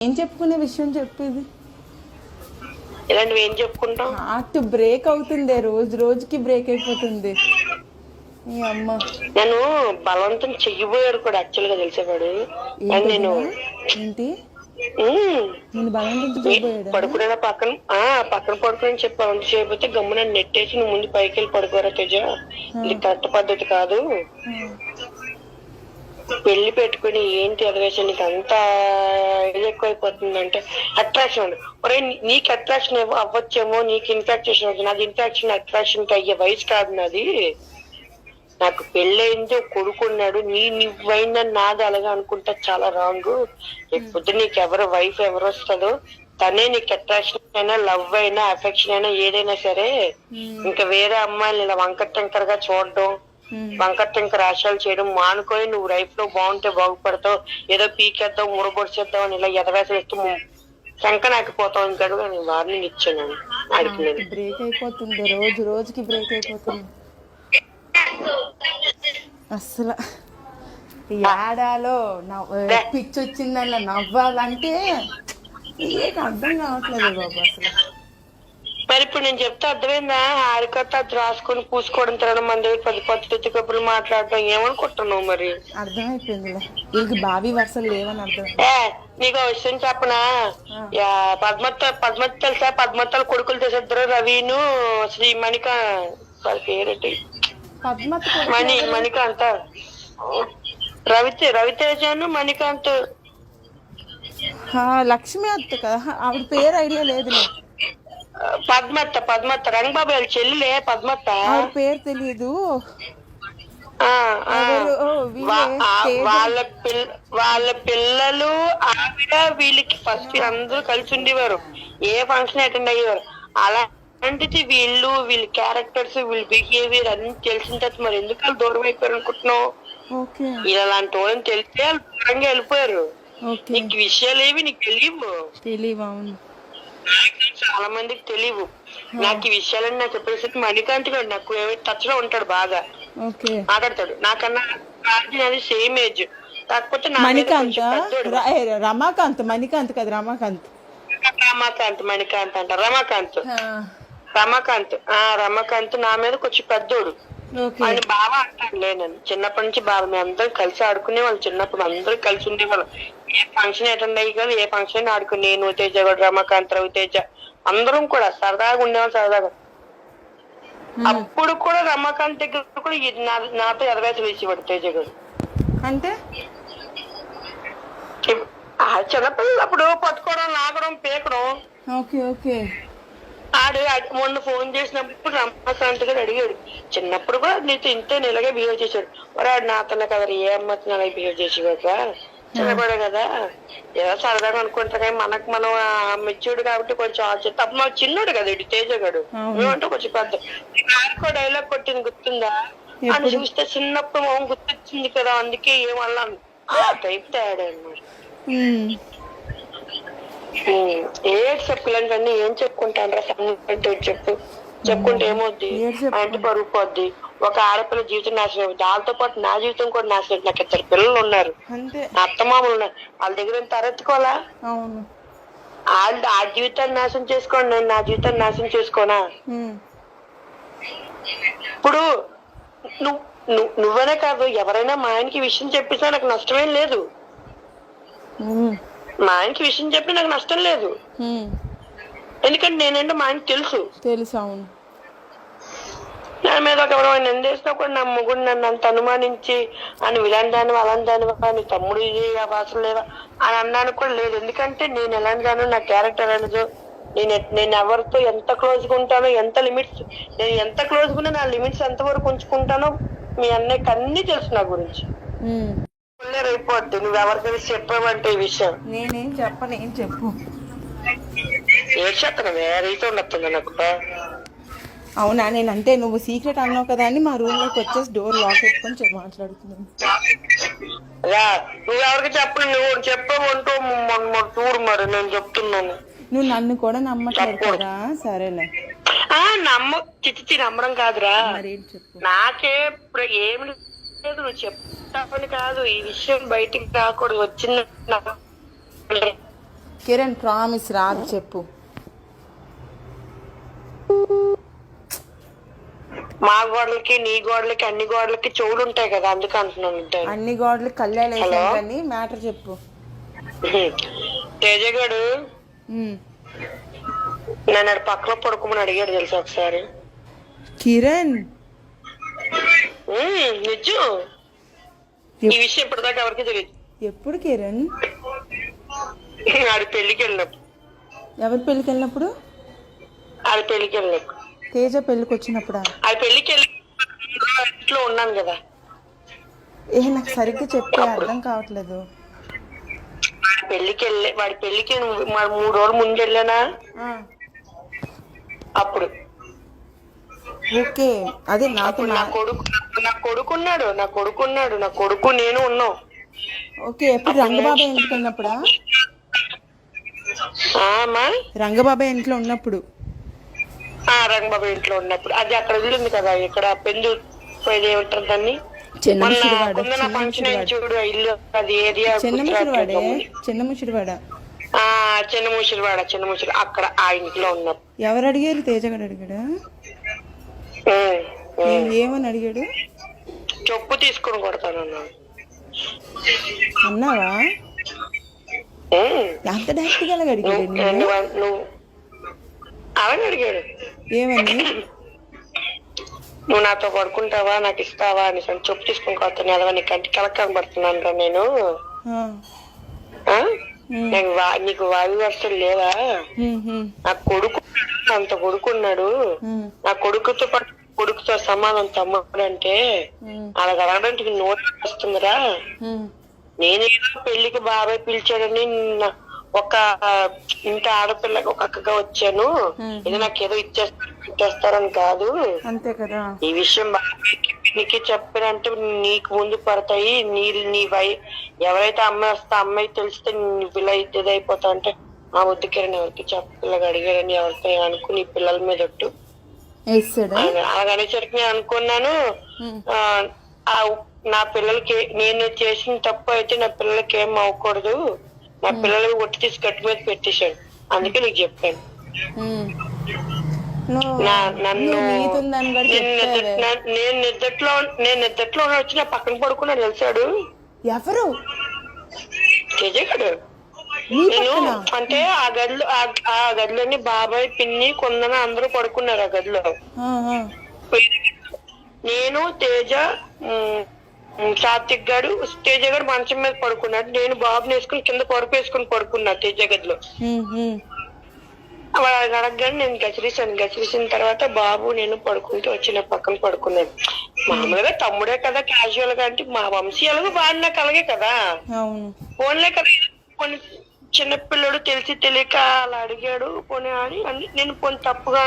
ఏం చెప్పుకునే విషయం చెప్పేది ఇలాంటివి ఏం చెప్పుకుంటాం హార్ట్ బ్రేక్ అవుతుంది రోజు రోజుకి బ్రేక్ అయిపోతుంది. ఈ అమ్మ. నేను బలవంతం చెయ్యబోయాడు కూడా యాక్చువల్గా తెలిసేవాడు నేను ఏంటి? ఉమ్, నేను బలవంతం చేయబోయాడా పడుకునే పక్కన ఆ పక్కన పడుకుని చెప్పి బలవంతం చేయకపోతే గమ్మున నెట్టేసి నువ్వు ముందు పైకి వెళ్ళి పడుకోరా తేజ. ఇది కరెక్ట్ పద్ధతి కాదు. పెళ్ళి పెట్టుకుని ఏంటి అదవేసి నీకు అంత ఇది ఎక్కువైపోతుందంటే అట్రాక్షన్ ఒరే నీకు అట్రాక్షన్ అవ్వచ్చేమో నీకు ఇన్ఫాక్షన్ అవుతుంది. నాది ఇన్ఫాక్షన్ అట్రాక్షన్కి అయ్యే వయసు కాదు నాది. నాకు పెళ్ళయింది ఒక కొడుకున్నాడు నీ నువ్వైందని నాది అలాగా అనుకుంటా చాలా రాంగ్ ఎప్పుడు నీకు ఎవరు వైఫ్ ఎవరు వస్తుందో తనే నీకు అట్రాక్షన్ అయినా లవ్ అయినా అఫెక్షన్ అయినా ఏదైనా సరే ఇంకా వేరే అమ్మాయిలు ఇలా వంకర టెంకర్గా చూడడం Hmm. వంకర టెంకర్ ఆశలు చేయడం మానుకొని నువ్వు లైఫ్లో బాగుంటే బాగుపడతావు. ఏదో పీకేద్దాం మురగొడిచేద్దాం అని ఇలా ఎదవేసం ఇస్తూ శంకనాకపోతావు ఇంకా నేను వార్నింగ్ ఇచ్చాను ఆడికి నేను. బ్రేక్ అయిపోతుంది రోజు రోజుకి బ్రేక్ అయిపోతుంది. అసలు ఏడాలో పిచ్చి వచ్చిందన్న నవ్వాలంటే ఏక అర్థం కావట్లేదు బాబు అసలు. మరి ఇప్పుడు నేను చెప్తే అర్థమైందా? ఆరికత్త అది రాసుకొని పూసుకోవడం తినడం మన దగ్గర పది పది పెద్ద కప్పులు మాట్లాడడం ఏమనుకుంటున్నావు మరి? అర్థమైపోయిందిలే. వీళ్ళకి బావి వరుసలు లేవని అర్థం. ఏ నీకు ఒక విషయం చెప్పనా? యా, పద్మత్త పద్మత్త తెలుసా? పద్మత్తల కొడుకులు చేసేద్దరు రవిను శ్రీ మణిక వాళ్ళ పేరేంటి? పద్మత్ మణి మణికాంత. రవితే రవితేజను మణికాంత్. లక్ష్మి అత్త కదా? ఆవిడ పేరు ఐడియా లేదులే. పద్మత్త పద్మత్త. రంగబాబు వాళ్ళ చెల్లిలే పద్మత్త. పేరు ఓ, వీళ్ళే పిల్ల వాళ్ళ పిల్లలు ఆవిడ వీళ్ళకి ఫస్ట్ అందరూ కలిసి ఉండేవారు. ఏ ఫంక్షన్ అటెండ్ అయ్యేవారు. అలాంటిది వీళ్ళు వీళ్ళ క్యారెక్టర్స్ వీళ్ళ బిహేవియర్ అన్ని తెలిసిన తర్వాత మరి ఎందుకు వాళ్ళు దూరం అయిపోయారు అనుకుంటున్నావు? ఇలాంటి వాళ్ళని తెలిస్తే వాళ్ళు దూరంగా వెళ్ళిపోయారు. నీకు విషయాలు ఏవి నీకు తెలియవు. తెలియవు చాలా మందికి తెలియవు నాకు ఈ విషయాలన్నీ నాకు చెప్పేసరికి మణికాంత్ గారు నాకు టచ్లో ఉంటాడు బాగా. ఓకే. మాట్లాడతాడు. నాకన్నా అది సేమ్ ఏజ్ కాకపోతే నా మణికాంత్ రమాకాంత్ మణికాంత్ కదా రమాకాంత్? రమాకాంత్ మణికాంత్ అంట రమాకాంత్. రమాకాంత్ ఆ రమాకాంత్ నా మీద కొంచెం పెద్దోడు. ఆయన బావ అంటాను లేనని చిన్నప్పటి నుంచి బావ మేము అందరం కలిసి ఆడుకునే వాళ్ళు. చిన్నప్పుడు అందరూ కలిసి ఉండేవాళ్ళం. ఏ ఫంక్షన్ అటెండ్ అయ్యి కదా ఏ ఫంక్షన్ ఆడుకుని నేను తేజ కూడా రమాకాంత్ రవి తేజ అందరం కూడా సరదాగా ఉండేవాళ్ళు సరదాగా. అప్పుడు కూడా రమాకాంత్ దగ్గర కూడా నాతో ఎదవేసి వేసేవాడు తేజ గారు. అంటే? చిన్నపిల్లలు అప్పుడు పట్టుకోవడం లాగడం పీకడం. Okay okay. ఆడు మొన్న ఫోన్ చేసినప్పుడు రమాకాంత్ గారు అడిగాడు. చిన్నప్పుడు కూడా నీతో ఇంతే ఇలాగే బిహేవ్ చేశాడు. మరి ఆడు నాతోనే కదా ఏ అమ్మతో అలాగే బిహేవ్ చేసేవాక? చిన్నపడే కదా? ఏదో సరదాగా అనుకుంటా కానీ మనకు మనం మెచ్యూర్డ్ కాబట్టి కొంచెం ఆలోచన తప్ప మాకు చిన్నోడు కదా ఇటు తేజ గడు. మేమంటే కొంచెం పెద్ద. ఆడుకో డైలాగ్ కొట్టింది గుర్తుందా? అని? చూస్తే చిన్నప్పుడు మొహం గుర్తొచ్చింది కదా అందుకే ఏమన్నాను ఆ టైప్ తేడా ఏడ్ చెప్పలేండి ఏం చెప్పుకుంటాను రా చెప్పు. చెప్పుకుంటే ఏమవుద్ది. అంటే పరుగు పోద్ది. ఒక ఆడపిల్ల జీవితం నాశనం అవుతుంది దాంతో పాటు నా జీవితం కూడా నాశనం. నాకు ఇద్దరు పిల్లలు ఉన్నారు. అత్తమామలు ఉన్నారు. వాళ్ళ దగ్గర ఏం తరెత్తుకోవాలా వాళ్ళు ఆ జీవితాన్ని నాశనం చేసుకోండి. నేను నా జీవితాన్ని నాశనం చేసుకోనా? ఇప్పుడు నువ్వు నువ్వు నువ్వనే కాదు. ఎవరైనా మా ఆయనకి విషయం చెప్పినా నాకు నష్టమేం లేదు. మా ఆయనకి విషయం చెప్పి నాకు నష్టం లేదు. ఎందుకంటే నేనంటే మా ఆయనకి తెలుసు. తెలుసు అవును. నా మీద ఒక ఎవరైనా నిందేసినా కూడా నా మొగుడు నన్ను అంత అనుమానించి అని విలాంటి దాని అలాంటి దాని నీ తమ్ముడు ఇది భాషలు లేవా అని అన్నాను కూడా లేదు. ఎందుకంటే నేను ఎలాంటి దాను నా క్యారెక్టర్ అనేది నేను నేను ఎవరితో ఎంత క్లోజ్గా ఉంటానో ఎంత లిమిట్స్ నేను ఎంత క్లోజ్గా ఉన్నా నా లిమిట్స్ ఎంత వరకు ఉంచుకుంటానో మీ అన్నయ్యకి అన్ని తెలుసు నా గురించి. అయిపోద్ది. నువ్వు ఎవరికైనా చెప్పావంటే ఈ విషయం. నేనేం చెప్పను ఏం చెప్పు. ఏ చెప్తాను వేరేతో ఉన్నట్టుంది నాకు? అవునా? నేను అంటే నువ్వు సీక్రెట్ అన్నావు కదా అని మా రూమ్లోకి వచ్చేసి డోర్ లాక్ పెట్టుకొని చెప్పి మాట్లాడుతున్నాను. రా నువ్వు ఎవరికి చెప్పను? నువ్వు చెప్పమంటూ చూడు మరి నేను చెప్తున్నాను. నువ్వు నన్ను కూడా నమ్మట్లేదు కదా? సరేలే. ఆ నమ్మ. చిచ్చి నమ్మడం కాదురా. చెప్పు? నాకే ఇప్పుడు ఏమి లేదు నువ్వు చెప్తావని కాదు. ఈ విషయం బయటికి రాకూడదు. వచ్చింది కిరణ్ ప్రామిస్ రాదు చెప్పు. మా గోడలకి నీ గోడలకి అన్ని గోడలకి చెవులు ఉంటాయి కదా అందుకు అంటున్నాను అన్ని గోడలు కళ్యాణ్ వేసాను హలో? కానీ మ్యాటర్ చెప్పు. తేజగాడు. నన్ను పక్కన పడుకోమని అడిగాడు తెలుసా ఒకసారి? కిరణ్? నిజం. ఈ విషయం ఇప్పటిదాకా ఎవరికి తెలియదు. ఎప్పుడు కిరణ్? ఆడి పెళ్ళికి వెళ్ళినప్పుడు ఎవరి పెళ్ళికి వెళ్ళినప్పుడు ఆడి పెళ్ళికి వెళ్ళినప్పుడు తేజ పెళ్ళికి వచ్చినప్పుడా ఆడి పెళ్ళికి వెళ్ళి ఇంట్లో ఉన్నాను కదా. ఏ నాకు సరిగ్గా చెప్తే అర్థం కావట్లేదు. పెళ్ళికి వెళ్ళి వాడి పెళ్ళికి మూడు రోజులు ముందు వెళ్ళానా అప్పుడు. ఓకే అదే నాకు నా కొడుకు కొడుకున్నాడు నా కొడుకున్నాడు నా కొడుకు నేను ఉన్నాం. ఓకే ఎప్పుడు రంగబాబాయ్ ఇంటికి వెళ్ళినప్పుడా? ఆ, అమ్మా రంగబాబాయ్ ఇంట్లో ఉన్నప్పుడు. ఆ రంగబాబు ఇంట్లో ఉన్నప్పుడు. అది అక్కడ వదిలింది కదా ఇక్కడ పెందు పోయేది ఏమంటారు దాన్ని? చిన్న మొన్న ముసిరివాడ కుందన చిన్న ఫంక్షన్ అయింది ముసిరివాడ చూడు ఆ ఇల్లు అది ఏరియా చిన్న ముసిరివాడే చిన్న ముసిరివాడ ఆ చిన్న ముసిరివాడ చిన్న ముసిరి అక్కడ ఆ ఇంట్లో ఉన్నప్పుడు ఎవరు అడిగారు? తేజగాడు అడిగాడా? ఏమని అడిగాడు? చెప్పు తీసుకొని కొడతాను అన్నావా? అడిగాడు నువ్వు అవని అడిగాడు. ఏమని? నువ్వు నాతో పడుకుంటావా నాకు ఇస్తావా అని చెప్పు తీసుకొని కొడతాను. అదవా నీ కంటి కలక కనబడుతున్నాను రా నేను నాకు వాయు వరుసలు లేవా? నా కొడుకు అంత కొడుకున్నాడు. నా కొడుకుతో పాటు కొడుకుతో సమానం తమ్ముడు అంటే అలా అడగడానికి నోట్ వస్తుందిరా. ఉమ్, నేను ఏదో పెళ్ళికి బాబాయ్ పిలిచాడని ఒక ఇంత ఆడపిల్లకి ఒక అక్కగా వచ్చాను. ఇది నాకు ఏదో ఇచ్చేస్తారు ఇచ్చేస్తారని కాదు. అంతే కదా. ఈ విషయం బాబాయ్కి నీకు చెప్పారంటే నీకు ముందు పడతాయి. నీ నీ వై ఎవరైతే అమ్మాయి వస్తే అమ్మాయి తెలిస్తే ఇలా ఇదైపోతా అంటే ఆ వద్దుకిరణ్ ఎవరికి చెప్పలేక అడిగాడని ఎవరితో అనుకుని నీ పిల్లల మీద అలాగనేసరికి నేను అనుకున్నాను. నా పిల్లలకి నేను చేసిన తప్పు అయితే నా పిల్లలకి ఏం అవ్వకూడదు. నా పిల్లలకి ఒట్టి తీసి గట్టి మీద పెట్టేశాడు. అందుకే నీకు చెప్పాను. నన్ను నేను నిద్దట్లో నేను నిద్దట్లో ఉన్న వచ్చి నా పక్కన పడుకున్నాడు తెలిసాడు? ఎవరు? చేజగాడు నేను అంటే ఆ గదిలో ఆ- గదిలోని బాబాయ్ పిన్ని కొందన అందరూ పడుకున్నారు ఆ గదిలో. నేను తేజ సాత్విక్ గారు తేజ గారు మంచం మీద పడుకున్నాడు. నేను బాబుని వేసుకుని కింద పరుపు వేసుకుని పడుకున్నా తేజ గదిలో అడగగానే నేను గచ్చిరిసాను గచ్చిరిసిన తర్వాత బాబు నేను పడుకుంటూ వచ్చి నా పక్కన పడుకున్నాడు. మామూలుగా తమ్ముడే కదా క్యాజువల్గా అంటే మా వంశీయాలకు బాగా నాకు అలాగే కదా. ఫోన్లే కదా కొన్ని చిన్న పిల్లడు తెలిసి తెలియక అలా అడిగాడు పోనీ అని అని నేను పోనీ తప్పుగా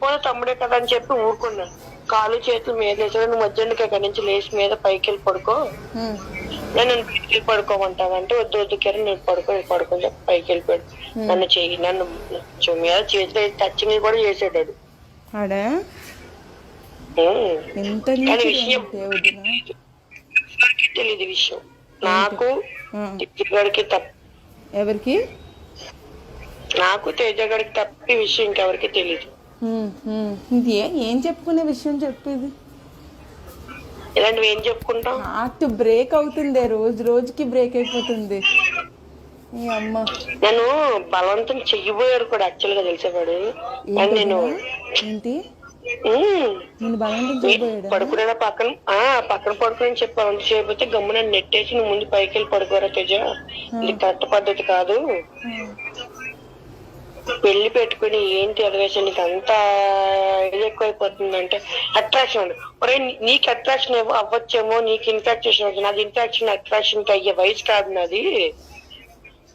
పోనీ తమ్ముడే కదా అని చెప్పి ఊరుకున్నాను. కాలు చేతులు మీద వేసాడు నువ్వు మధ్యాహ్నం ఇక్కడి నుంచి లేచి మీద పైకి వెళ్ళి పడుకో. నేను నన్ను పైకి వెళ్ళి పడుకోమంటావంటే వద్దు వద్దు కిరణ్ నేను పడుకో నేను పడుకొని చెప్పి పైకి వెళ్ళిపోయాడు. నన్ను చెయ్యి నన్ను మీద చేతిలో టచింగ్ కూడా చేసాడు. ఎంత కానీ విషయం తెలియదు విషయం. నాకు తప్ప ఎవరికి? నాకు తేజగాడికి తప్ప విషయం ఇంకెవరికి తెలియదు. ఇది ఏ- చెప్పుకునే విషయం చెప్పేది ఇలాంటివి ఏం చెప్పుకుంటాం హార్ట్ బ్రేక్ అవుతుంది రోజు రోజుకి బ్రేక్ అయిపోతుంది. అమ్మ. నన్ను బలవంతం చెయ్యబోయాడు కూడా యాక్చువల్గా తెలిసేవాడు. నేను ఏంటి? పడుకునే పక్కన? ఆ పక్కన పడుకుని చెప్పి బలవంతం చేయకపోతే గమ్మున నెట్టేసి నువ్వు ముందు పైకి వెళ్ళి పడుకోరా తేజ. ఇది కరెక్ట్ పద్ధతి కాదు. పెళ్ళి పెట్టుకుని ఏంటి అదవేశం నీకు అంత ఇది ఎక్కువైపోతుందంటే అట్రాక్షన్ ఒరే నీకు అట్రాక్షన్ అవ్వచ్చేమో నీకు ఇన్ఫాక్చుయేషన్ అవుతుంది. నాది ఇన్ఫాక్షన్ అట్రాక్షన్ అయ్యే వయసు కాదు నాది.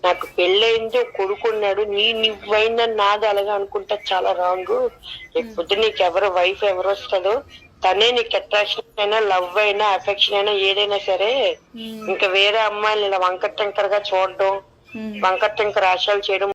నాకు పెళ్ళయింది ఒక కొడుకున్నాడు నీ నువ్వైందని నాది అలాగే అనుకుంటా చాలా రాంగ్ లేకపోతే నీకు ఎవరు వైఫ్ ఎవరు వస్తుందో తనే నీకు అట్రాక్షన్ అయినా లవ్ అయినా అఫెక్షన్ అయినా ఏదైనా సరే ఉమ్, ఇంకా వేరే అమ్మాయిలు ఇలా వంకర టెంకర్గా చూడడం ఉమ్. వంకర టెంకర్ ఆశలు చేయడం